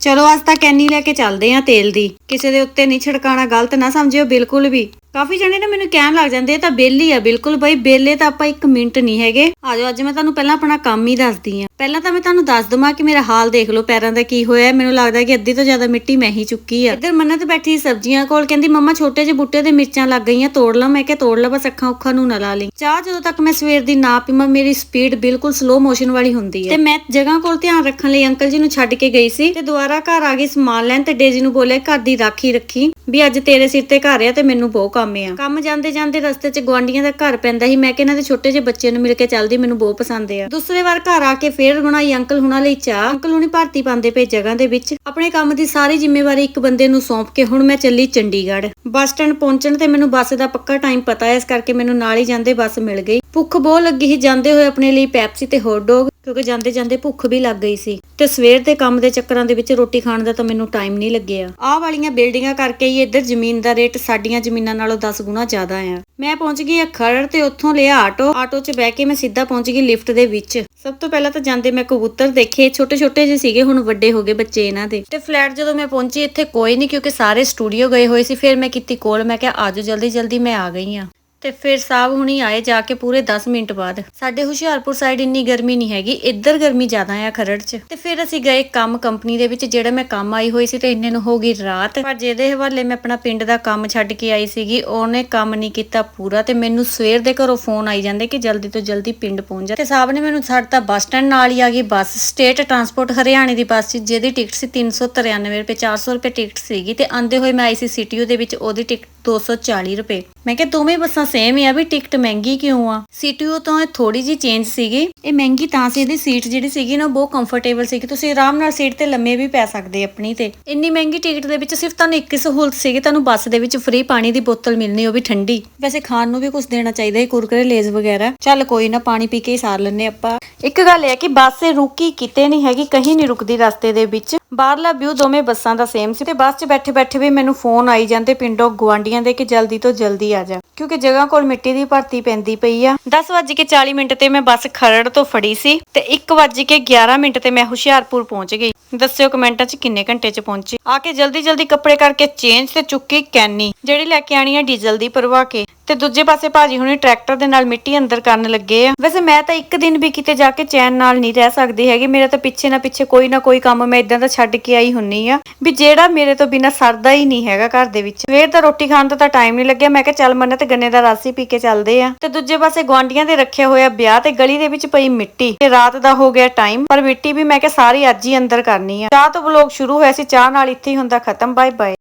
ਚਲੋ, ਅੱਜ ਤਾਂ ਕੈਨੀ ਲੈ ਕੇ ਚੱਲਦੇ ਆ ਤੇਲ ਦੀ। ਕਿਸੇ ਦੇ ਉੱਤੇ ਨਹੀਂ ਛਿੜਕਾਣਾ ਗਲਤ ਨਾ ਸਮਝਿਓ, ਬਿਲਕੁਲ ਵੀ। ਕਾਫੀ ਜਣੇ ਨਾ ਮੈਨੂੰ ਕਹਿਣ ਲੱਗ ਜਾਂਦੇ ਇਹ ਤਾਂ ਬੇਲੀ ਆ, ਬਿਲਕੁਲ ਬਈ ਬੇਲੇ ਤਾਂ ਆਪਾਂ 1 ਮਿੰਟ ਨਹੀਂ ਹੈਗੇ। ਆਜੋ ਅੱਜ ਮੈਂ ਤੁਹਾਨੂੰ ਪਹਿਲਾਂ ਆਪਣਾ ਕੰਮ ਹੀ ਦੱਸਦੀ ਆ। ਪਹਿਲਾਂ ਤਾਂ ਮੈਂ ਤੁਹਾਨੂੰ ਦੱਸ ਦਵਾਂ ਕਿ ਮੇਰਾ ਹਾਲ ਦੇਖ ਲਓ, ਪੈਰਾਂ ਦਾ ਕੀ ਹੋਇਆ। ਮੈਨੂੰ ਲੱਗਦਾ ਕਿ ਅੱਧੀ ਤੋਂ ਜ਼ਿਆਦਾ ਮਿੱਟੀ ਮੈਂ ਹੀ ਚੁੱਕੀ ਆ। ਇੱਧਰ ਮੰਨਤ ਬੈਠੀ ਸਬਜ਼ੀਆਂ ਕੋਲ, ਕਹਿੰਦੀ, ਮੰਮਾ, ਛੋਟੇ ਜਿਹੇ ਬੂਟੇ ਦੇ ਮਿਰਚਾਂ ਲੱਗ ਗਈਆਂ, ਤੋੜ ਲਾ। ਮੈਂ ਕਿਹਾ, ਤੋੜ ਲਾ, ਬਸ ਅੱਖਾਂ ਉੱਖਾਂ ਨੂੰ ਨਾ ਲਾ ਲਈ। ਚਾਹ ਜਦੋਂ ਤੱਕ ਮੈਂ ਸਵੇਰ ਦੀ ਨਾ ਪੀਵਾਂ, ਮੇਰੀ ਸਪੀਡ ਬਿਲਕੁਲ ਸਲੋ ਮੋਸ਼ਨ ਵਾਲੀ ਹੁੰਦੀ ਹੈ ਤੇ ਮੈਂ ਜਗ੍ਹਾ ਕੋਲ ਧਿਆਨ ਰੱਖਣ ਲਈ ਅੰਕਲ ਜੀ ਨੂੰ ਛੱਡ ਕੇ ਗਈ ਸੀ ਤੇ ਦੁਬਾਰਾ ਘਰ ਆ ਗਈ ਸਮਾਨ ਲੈਣ ਤੇ ਡੇਜੀ ਨੂੰ ਬੋਲਿਆ, ਘਰ ਦੀ ਰਾਖੀ ਰੱਖੀ, ਵੀ ਅੱਜ ਤੇਰੇ ਸਿਰ ਤੇ ਘਰ ਆ ਤੇ ਮੈਨੂੰ ਬਹੁਤ ਕੰਮ ਆ। ਕੰਮ ਜਾਂਦੇ ਜਾਂਦੇ ਰਸਤੇ 'ਚ ਗਵਾਂਡੀਆਂ ਦਾ ਘਰ ਪੈਂਦਾ ਸੀ। ਮੈਂ ਕਿ ਇਹਨਾਂ ਦੇ ਛੋਟੇ ਜਿਹੇ ਬੱਚੇ ਨੂੰ ਮਿਲ ਕੇ ਚੱਲਦੀ, ਮੈਨੂੰ ਬਹੁਤ ਪਸੰਦ ਆ। ਦੂਸਰੇ ਵਾਰ ਘਰ ਆ ਕੇ ਫੇਰ ਬਣਾਈ ਅੰਕਲ ਹੁਣਾਂ ਲਈ ਚਾਹ। ਅੰਕਲ ਹੁਣੀ ਭਰਤੀ ਪਾਉਂਦੇ ਪਏ ਜਗ੍ਹਾ ਦੇ ਵਿੱਚ। ਆਪਣੇ ਕੰਮ ਦੀ ਸਾਰੀ ਜ਼ਿੰਮੇਵਾਰੀ ਇੱਕ ਬੰਦੇ ਨੂੰ ਸੌਂਪ ਕੇ ਹੁਣ ਮੈਂ ਚੱਲੀ ਚੰਡੀਗੜ੍ਹ। ਬੱਸ ਸਟੈਂਡ ਪਹੁੰਚਣ ਤੇ ਮੈਨੂੰ ਬੱਸ ਦਾ ਪੱਕਾ ਟਾਈਮ ਪਤਾ ਹੈ ਇਸ ਕਰਕੇ ਮੈਨੂੰ ਨਾਲ ਹੀ ਜਾਂਦੇ ਬੱਸ ਮਿਲ ਗਈ। ਭੁੱਖ ਬਹੁਤ ਲੱਗੀ ਸੀ। ਜਾਂਦੇ ਹੋਏ ਆਪਣੇ ਲਈ ਪੈਪਸੀ ਤੇ ਹੌਟ ਡੌਗ ਕਿਉਂਕਿ ਜਾਂਦੇ ਜਾਂਦੇ ਭੁੱਖ ਵੀ ਲੱਗ ਗਈ ਸੀ ਤੇ ਸਵੇਰ ਦੇ ਕੰਮ ਦੇ ਚੱਕਰਾਂ ਦੇ ਵਿੱਚ ਰੋਟੀ ਖਾਣ ਦਾ ਤਾਂ ਮੈਨੂੰ ਟਾਈਮ ਨਹੀਂ ਲੱਗਿਆ। ਆਹ ਵਾਲੀਆਂ ਬਿਲਡਿੰਗਾਂ ਕਰਕੇ ਹੀ ਇੱਧਰ ਜ਼ਮੀਨ ਦਾ ਰੇਟ ਸਾਡੀਆਂ ਜ਼ਮੀਨਾਂ ਨਾਲੋਂ 10 ਗੁਣਾ ਜ਼ਿਆਦਾ ਆ। ਮੈਂ ਪਹੁੰਚ ਗਈ ਖਰੜ ਤੇ ਉੱਥੋਂ ਲਿਆ ਆਟੋ। ਆਟੋ 'ਚ ਬਹਿ ਕੇ ਮੈਂ ਸਿੱਧਾ ਪਹੁੰਚ ਗਈ ਲਿਫਟ ਦੇ ਵਿੱਚ। ਸਭ ਤੋਂ ਪਹਿਲਾਂ ਤਾਂ ਜਾਂਦੇ ਮੈਂ ਕਬੂਤਰ ਦੇਖੇ। ਛੋਟੇ ਛੋਟੇ ਜਿਹੇ ਸੀਗੇ, ਹੁਣ ਵੱਡੇ ਹੋ ਗਏ ਬੱਚੇ ਇਹਨਾਂ ਦੇ। ਤੇ ਫਲੈਟ ਜਦੋਂ ਮੈਂ ਪਹੁੰਚੀ, ਇੱਥੇ ਕੋਈ ਨਹੀਂ ਕਿਉਂਕਿ ਸਾਰੇ ਸਟੂਡੀਓ ਗਏ ਹੋਏ ਸੀ। ਫਿਰ ਮੈਂ ਕੀਤੀ ਕੋਲ ਮੈਂ ਕਿਹਾ, ਆਜੋ ਜਲਦੀ ਜਲਦੀ ਮੈਂ ਆ ਗਈ ਆ। ਤੇ ਫਿਰ ਸਾਹਿਬ ਹੁਣੀ ਆਏ ਜਾ ਕੇ ਪੂਰੇ 10 ਮਿੰਟ ਬਾਅਦ। ਸਾਡੇ ਹੁਸ਼ਿਆਰਪੁਰ ਸਾਈਡ ਇੰਨੀ ਗਰਮੀ ਨਹੀਂ ਹੈਗੀ, ਇੱਧਰ ਗਰਮੀ ਜ਼ਿਆਦਾ ਆ ਖਰੜ 'ਚ। ਤੇ ਫਿਰ ਅਸੀਂ ਗਏ ਕੰਮ ਕੰਪਨੀ ਦੇ ਵਿੱਚ, ਜਿਹੜਾ ਮੈਂ ਕੰਮ ਆਈ ਹੋਈ ਸੀ ਤੇ ਇੰਨੇ ਨੂੰ ਹੋ ਗਈ ਰਾਤ। ਪਰ ਜਿਹਦੇ ਹਵਾਲੇ ਮੈਂ ਆਪਣਾ ਪਿੰਡ ਦਾ ਕੰਮ ਛੱਡ ਕੇ ਆਈ ਸੀਗੀ, ਉਹਨੇ ਕੰਮ ਨਹੀਂ ਕੀਤਾ ਪੂਰਾ ਤੇ ਮੈਨੂੰ ਸਵੇਰ ਦੇ ਘਰੋਂ ਫੋਨ ਆਈ ਜਾਂਦੇ ਕਿ ਜਲਦੀ ਤੋਂ ਜਲਦੀ ਪਿੰਡ ਪਹੁੰਚ ਜਾ। ਤੇ ਸਾਹਿਬ ਨੇ ਮੈਨੂੰ ਛੱਡਤਾ ਬੱਸ ਸਟੈਂਡ ਨਾਲ ਹੀ ਆ ਗਈ, ਬੱਸ ਸਟੇਟ ਟਰਾਂਸਪੋਰਟ ਹਰਿਆਣੇ ਦੀ ਬੱਸ ਸੀ ਜਿਹਦੀ ਟਿਕਟ ਸੀ 393 ਰੁਪਏ 400 ਰੁਪਏ ਟਿਕਟ ਸੀਗੀ ਤੇ ਆਂਦੇ ਹੋਏ ਮੈਂ ਆਈ ਸੀ ਸੀਟੀਯੂ ਦੇ ਵਿੱਚ, ਉਹਦੀ ਟਿਕਟ 240 ਰੁਪਏ। ਮੈਂ ਕਿਹਾ, ਦੋਵੇਂ ਬੱਸਾਂ ਸੇਮ ਹੀ ਆ ਵੀ ਟਿਕਟ ਮਹਿੰਗੀ ਕਿਉਂ ਆ? ਸੀਟੀਯੂ ਤੋਂ ਇਹ ਥੋੜੀ ਜੀ ਚੇਂਜ ਸੀਗੀ। ਇਹ ਮਹਿੰਗੀ ਤਾਂ ਸੀ, ਇਹਦੀ ਸੀਟ ਜਿਹੜੀ ਸੀਗੀ ਨਾ ਬਹੁਤ ਕੰਫਰਟੇਬਲ ਸੀਗੀ। ਤੁਸੀਂ ਆਰਾਮ ਨਾਲ ਸੀਟ ਤੇ ਲੰਮੇ ਵੀ ਪੈ ਸਕਦੇ ਆਪਣੀ ਤੇ। ਇੰਨੀ ਮਹਿੰਗੀ ਟਿਕਟ ਦੇ ਵਿੱਚ ਸਿਰਫ ਤੁਹਾਨੂੰ ਇੱਕ ਸਹੂਲਤ ਸੀਗੀ, ਤੁਹਾਨੂੰ ਬੱਸ ਦੇ ਵਿੱਚ ਫ੍ਰੀ ਪਾਣੀ ਦੀ ਬੋਤਲ ਮਿਲਣੀ, ਉਹ ਵੀ ਠੰਡੀ। ਵੈਸੇ ਖਾਣ ਨੂੰ ਵੀ ਕੁਝ ਦੇਣਾ ਚਾਹੀਦਾ ਹੈ ਕੁਰਕਰੇ, ਲੇਜ਼ ਵਗੈਰਾ। ਚੱਲ ਕੋਈ ਨਾ, ਪਾਣੀ ਪੀ ਕੇ ਹੀ ਸਾਰ ਲੈਣੇ ਆਪਾਂ। ਇੱਕ ਗੱਲ ਇਹ ਹੈ ਕਿ ਬੱਸ ਰੁਕੀ ਕਿਤੇ ਨਹੀਂ ਹੈਗੀ, ਕਹੀਂ ਨਹੀਂ ਰੁਕਦੀ ਰਸਤੇ ਦੇ ਵਿੱਚ। ਬਾਹਰਲਾ ਵਿਊ ਦੋਵੇਂ ਬੱਸਾਂ ਦਾ ਸੇਮ ਸੀ ਤੇ ਬੱਸ 'ਚ ਬੈਠੇ ਬੈਠੇ ਵੀ ਮੈਨੂੰ ਫੋਨ ਆਈ ਜਾਂਦੇ ਪਿੰਡੋਂ ਗਵਾਂਡੀਆਂ ਦੇ ਕਿ ਜਲਦੀ ਤੋਂ ਜਲਦੀ ਆ ਜਾ। ਕਿਉਂਕਿ ਜਗ੍ਹਾ ਕੋਲ ਮਿੱਟੀ ਦੀ ਭਰਤੀ ਪੈਂਦੀ ਪਈ ਆ। 10:40 ਮਿੰਟ ਤੇ ਮੈਂ ਬੱਸ ਖਰੜ ਤੋਂ ਫੜੀ ਸੀ ਤੇ 1:11 ਮਿੰਟ ਤੇ ਮੈਂ ਹੁਸ਼ਿਆਰਪੁਰ ਪਹੁੰਚ ਗਈ। ਦੱਸਿਓ ਕਮੈਂਟਾਂ 'ਚ ਕਿੰਨੇ ਘੰਟੇ 'ਚ ਪਹੁੰਚੀ। ਆ ਕੇ ਜਲਦੀ ਜਲਦੀ ਕੱਪੜੇ ਕਰਕੇ ਚੇਂਜ ਤੇ ਚੁੱਕੀ ਕੈਨੀ, ਜਿਹੜੀ ਲੈ ਕੇ ਆਣੀ ਆ ਡੀਜ਼ਲ ਦੀ ਭਰਵਾ ਕੇ। ਤੇ ਦੂਜੇ ਪਾਸੇ ਭਾਜੀ ਹੁਣੀ ਟਰੈਕਟਰ ਦੇ ਨਾਲ ਮਿੱਟੀ ਅੰਦਰ ਕਰਨ ਲੱਗੇ ਆ। ਵੈਸੇ ਮੈਂ ਤਾਂ ਇੱਕ ਦਿਨ ਵੀ ਕਿਤੇ ਜਾ ਕੇ ਚੈਨ ਨਾਲ ਨਹੀਂ ਰਹਿ ਸਕਦੀ ਹੈਗੀ। ਮੇਰਾ ਤਾਂ ਪਿੱਛੇ ਨਾ ਪਿੱਛੇ ਕੋਈ ਨਾ ਕੋਈ ਕੰਮ ਮੈਂ ਇਦਾਂ ਦਾ ਛੱਡ ਕੇ ਆਈ ਹੁੰਨੀ ਆ। ਵੀ ਜਿਹੜਾ ਮੇਰੇ ਤੋਂ ਬਿਨਾ ਸਰਦਾ ਹੀ ਨਹੀਂ ਹੈਗਾ ਘਰ ਦੇ ਵਿੱਚ। ਸਵੇਰ ਦਾ ਰੋਟੀ ਖਾਣ ਦਾ ਤਾਂ ਟਾਈਮ ਨਹੀਂ ਲੱਗਿਆ। ਮੈਂ ਕਿਹਾ ਚੱਲ ਮੰਨ ਤੇ ਗੰਨੇ ਦਾ ਰਸ ਹੀ ਪੀ ਕੇ ਚੱਲਦੇ ਆ। ਤੇ ਦੂਜੇ ਪਾਸੇ ਗਵਾਂਡੀਆਂ ਦੇ ਰੱਖਿਆ ਹੋਇਆ ਵਿਆਹ ਤੇ ਗਲੀ ਦੇ ਵਿੱਚ ਪਈ ਮਿੱਟੀ। ਤੇ ਰਾਤ ਦਾ ਹੋ ਗਿਆ ਟਾਈਮ ਪਰ ਮਿੱਟੀ ਵੀ ਮੈਂ ਕਿਹਾ ਸਾਰੀ ਅੱਜ ਹੀ ਅੰਦਰ ਕਰਨੀ ਆ। ਚਾਹ ਤੋਂ ਵਲੋਗ ਸ਼ੁਰੂ ਹੋਇਆ ਸੀ। ਚਾਹ ਨਾਲ ਇੱਥੇ ਹੀ ਹੁੰਦਾ ਖਤਮ। Bye bye